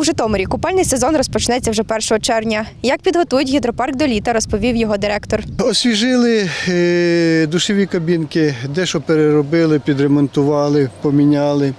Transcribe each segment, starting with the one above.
У Житомирі купальний сезон розпочнеться вже 1 червня. Як підготують гідропарк до літа, розповів його директор. Освіжили е, душові кабінки, дещо переробили, підремонтували, поміняли.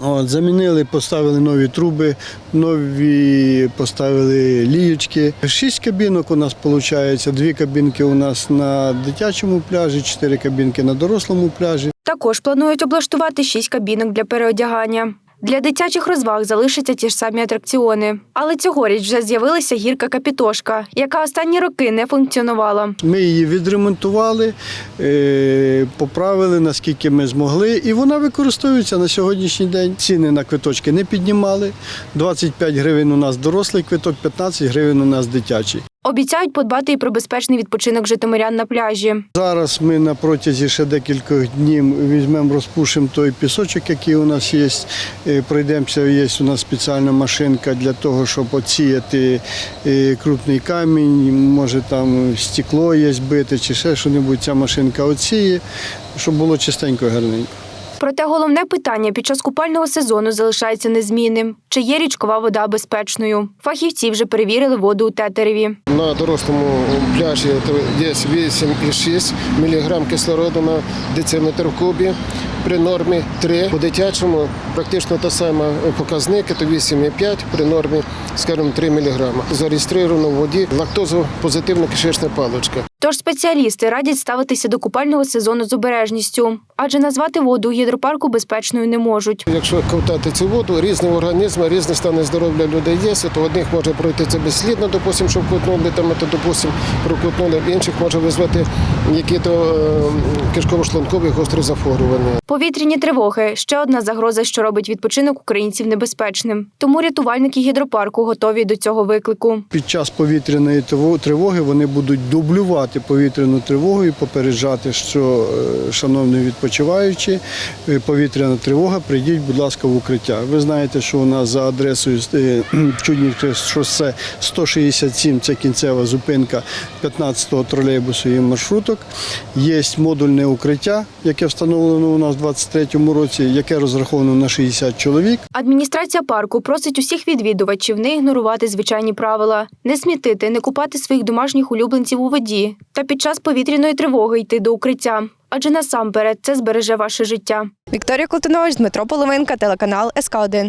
От, замінили, поставили нові труби, нові поставили ліючки. Шість кабінок у нас виходить, дві кабінки у нас на дитячому пляжі, чотири кабінки на дорослому пляжі. Також планують облаштувати шість кабінок для переодягання. Для дитячих розваг залишаться ті ж самі атракціони. Але цьогоріч вже з'явилася гірка Капітошка, яка останні роки не функціонувала. Ми її відремонтували, е, поправили наскільки ми змогли, і вона використовується на сьогоднішній день. Ціни на квиточки не піднімали. 25 гривень у нас дорослий квиток, 15 гривень у нас дитячий. Обіцяють подбати і про безпечний відпочинок житомирян на пляжі. Зараз ми на протязі ще декількох днів візьмемо, розпушимо той пісочок, який у нас є. Е, Пройдемося, є у нас спеціальна машинка для того, щоб оціяти е, крупний камінь, може там стекло є збите чи ще щось. Ця машинка оціє, щоб було чистенько, гарненько. Проте головне питання під час купального сезону залишається незмінним: чи є річкова вода безпечною? Фахівці вже перевірили воду у тетереві. На дорослому пляжі є 8,6 мг кислороду на дециметр в кубі. При нормі 3. По дитячому практично та сама показники, то 8,5, при нормі, скажімо, 3 мг. Зареєстровано в воді лактозопозитивна кишечна паличка. Тож спеціалісти радять ставитися до купального сезону з обережністю, адже назвати воду у гідропарку безпечною не можуть. Якщо ковтати цю воду, різні організми, різні стани здоров'я людей є, то одних може пройти це безслідно, допустим, що вкутнули, там, то, допустим, прокутнули, інших може визвати які-то е, кишково-шлункові гострі захворювання. Повітряні тривоги ще одна загроза, що робить відпочинок українців небезпечним. Тому рятувальники гідропарку готові до цього виклику. Під час повітряної тривоги вони будуть дублювати повітряну тривогу і попереджати, що, е, шановні відпочиваючі, е, повітряна тривога, прийдіть, будь ласка, в укриття. Ви знаєте, що у нас за адресою е, Чуднівське шосе 167, це кінцева зупинка 15-го тролейбусу і маршруток. Є модульне укриття, яке встановлено у нас у 23-му році, яке розраховано на 60 чоловік. Адміністрація парку просить усіх відвідувачів не ігнорувати звичайні правила, не смітити, не купати своїх домашніх улюбленців у воді та під час повітряної тривоги йти до укриття. Адже насамперед це збереже ваше життя. Вікторія Колтунович, Дмитро Половинка, телеканал СК 1